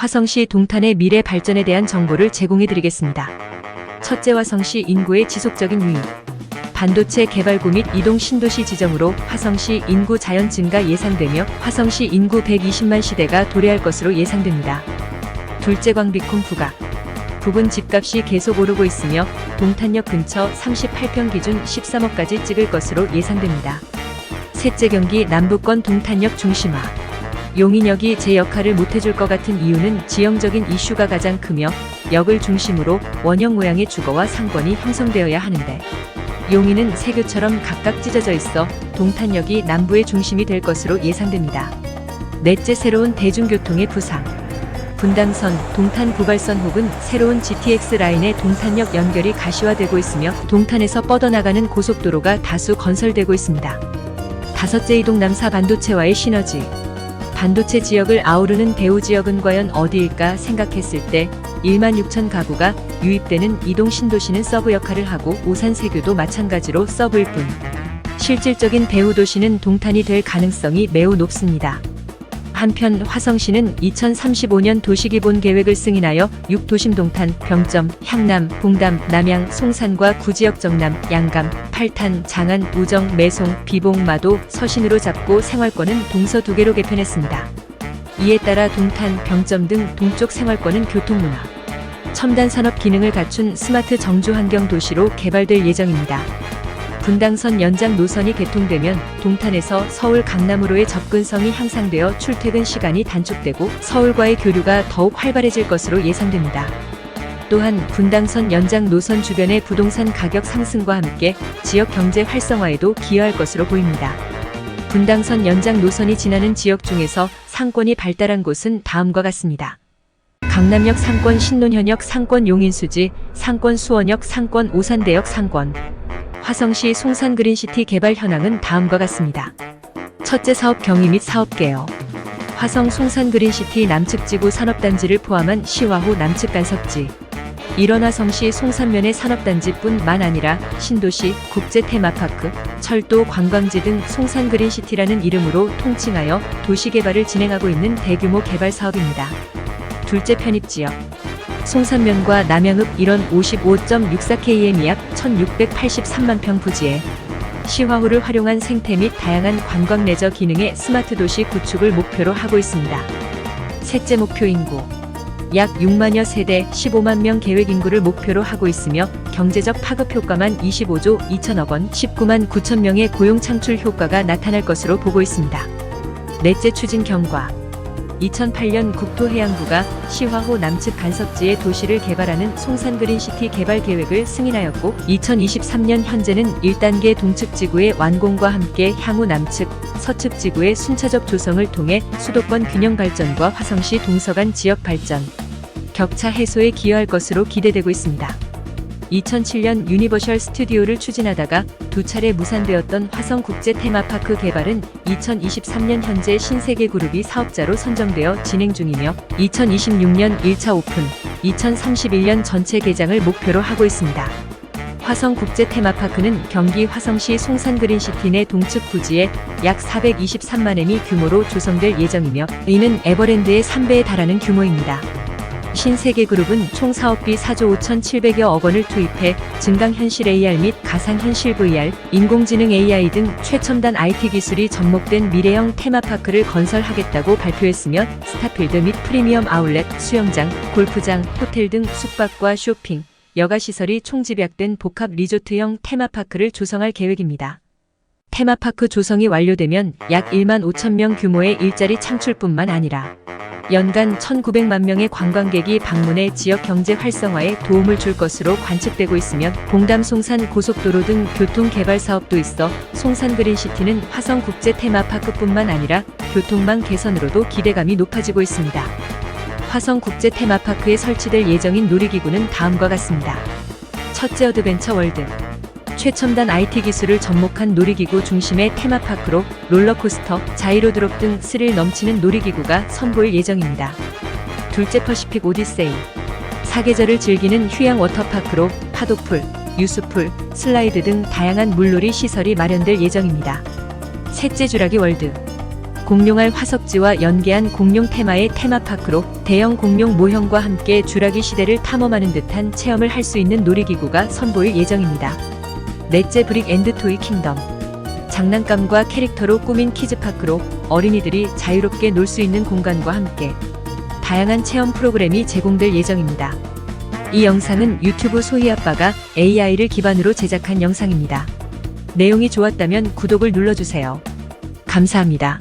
화성시 동탄의 미래 발전에 대한 정보를 제공해 드리겠습니다. 첫째 화성시 인구의 지속적인 유입. 반도체 개발구 및 이동 신도시 지정으로 화성시 인구 자연 증가 예상되며 화성시 인구 120만 시대가 도래할 것으로 예상됩니다. 둘째 광비콩 부각. 부근 집값이 계속 오르고 있으며 동탄역 근처 38평 기준 13억까지 찍을 것으로 예상됩니다. 셋째 경기 남부권 동탄역 중심화. 용인역이 제 역할을 못해줄 것 같은 이유는 지형적인 이슈가 가장 크며 역을 중심으로 원형 모양의 주거와 상권이 형성되어야 하는데 용인은 세교처럼 각각 찢어져 있어 동탄역이 남부의 중심이 될 것으로 예상됩니다. 넷째 새로운 대중교통의 부상. 분당선, 동탄 부발선 혹은 새로운 GTX 라인의 동탄역 연결이 가시화되고 있으며 동탄에서 뻗어나가는 고속도로가 다수 건설되고 있습니다. 다섯째 이동 남사 반도체와의 시너지. 반도체 지역을 아우르는 대우 지역은 과연 어디일까 생각했을 때 1만 6천 가구가 유입되는 이동 신도시는 서브 역할을 하고 오산 세교도 마찬가지로 서브일 뿐. 실질적인 대우 도시는 동탄이 될 가능성이 매우 높습니다. 한편 화성시는 2035년 도시기본 계획을 승인하여 6도심 동탄, 병점, 향남, 봉담, 남양, 송산과 구지역 정남, 양감, 팔탄, 장안, 우정, 매송, 비봉, 마도, 서신으로 잡고 생활권은 동서 두 개로 개편했습니다. 이에 따라 동탄, 병점 등 동쪽 생활권은 교통문화, 첨단 산업 기능을 갖춘 스마트 정주 환경 도시로 개발될 예정입니다. 분당선 연장 노선이 개통되면 동탄에서 서울 강남으로의 접근성이 향상되어 출퇴근 시간이 단축되고 서울과의 교류가 더욱 활발해질 것으로 예상됩니다. 또한 분당선 연장 노선 주변의 부동산 가격 상승과 함께 지역 경제 활성화에도 기여할 것으로 보입니다. 분당선 연장 노선이 지나는 지역 중에서 상권이 발달한 곳은 다음과 같습니다. 강남역 상권 신논현역 상권 용인수지 상권 수원역 상권 오산대역 상권 화성시 송산 그린시티 개발 현황은 다음과 같습니다. 첫째 사업 경위 및 사업 개요. 화성 송산 그린시티 남측 지구 산업단지를 포함한 시화호 남측 간섭지. 일원화 성시 송산면의 산업단지뿐만 아니라 신도시, 국제 테마파크, 철도, 관광지 등 송산 그린시티라는 이름으로 통칭하여 도시 개발을 진행하고 있는 대규모 개발 사업입니다. 둘째 편입 지역. 송산면과 남양읍 일원 55.64km 약 1683만 평 부지에 시화호를 활용한 생태 및 다양한 관광 레저 기능의 스마트 도시 구축을 목표로 하고 있습니다. 셋째 목표 인구. 약 6만여 세대 15만 명 계획 인구를 목표로 하고 있으며 경제적 파급 효과만 25조 2천억 원 19만 9천 명의 고용 창출 효과가 나타날 것으로 보고 있습니다. 넷째 추진 경과. 2008년 국토해양부가 시화호 남측 간섭지의 도시를 개발하는 송산 그린시티 개발 계획을 승인하였고 2023년 현재는 1단계 동측 지구의 완공과 함께 향후 남측, 서측 지구의 순차적 조성을 통해 수도권 균형 발전과 화성시 동서간 지역 발전, 격차 해소에 기여할 것으로 기대되고 있습니다. 2007년 유니버셜 스튜디오를 추진하다가 두 차례 무산되었던 화성 국제 테마파크 개발은 2023년 현재 신세계 그룹이 사업자로 선정되어 진행 중이며 2026년 1차 오픈, 2031년 전체 개장을 목표로 하고 있습니다. 화성 국제 테마파크는 경기 화성시 송산 그린시티 내 동측 부지에 약 423만 엠이 규모로 조성될 예정이며 이는 에버랜드의 3배에 달하는 규모입니다. 신세계 그룹은 총 사업비 4조 5,700여억 원을 투입해 증강현실 AR 및 가상현실 VR, 인공지능 AI 등 최첨단 IT 기술이 접목된 미래형 테마파크를 건설하겠다고 발표했으며 스타필드 및 프리미엄 아울렛, 수영장, 골프장, 호텔 등 숙박과 쇼핑, 여가시설이 총집약된 복합 리조트형 테마파크를 조성할 계획입니다. 테마파크 조성이 완료되면 약 1만 5천 명 규모의 일자리 창출뿐만 아니라 연간 1,900만 명의 관광객이 방문해 지역 경제 활성화에 도움을 줄 것으로 관측되고 있으며 봉담 송산 고속도로 등 교통 개발 사업도 있어 송산 그린시티는 화성 국제 테마파크뿐만 아니라 교통망 개선으로도 기대감이 높아지고 있습니다. 화성 국제 테마파크에 설치될 예정인 놀이기구는 다음과 같습니다. 첫째 어드벤처 월드 최첨단 IT 기술을 접목한 놀이기구 중심의 테마파크로 롤러코스터, 자이로드롭 등 스릴 넘치는 놀이기구가 선보일 예정입니다. 둘째 퍼시픽 오디세이. 사계절을 즐기는 휴양 워터파크로 파도풀, 유수풀, 슬라이드 등 다양한 물놀이 시설이 마련될 예정입니다. 셋째 주라기 월드. 공룡알 화석지와 연계한 공룡 테마의 테마파크로 대형 공룡 모형과 함께 주라기 시대를 탐험하는 듯한 체험을 할 수 있는 놀이기구가 선보일 예정입니다. 넷째 브릭 앤드 토이 킹덤. 장난감과 캐릭터로 꾸민 키즈파크로 어린이들이 자유롭게 놀 수 있는 공간과 함께 다양한 체험 프로그램이 제공될 예정입니다. 이 영상은 유튜브 소희 아빠가 AI를 기반으로 제작한 영상입니다. 내용이 좋았다면 구독을 눌러주세요. 감사합니다.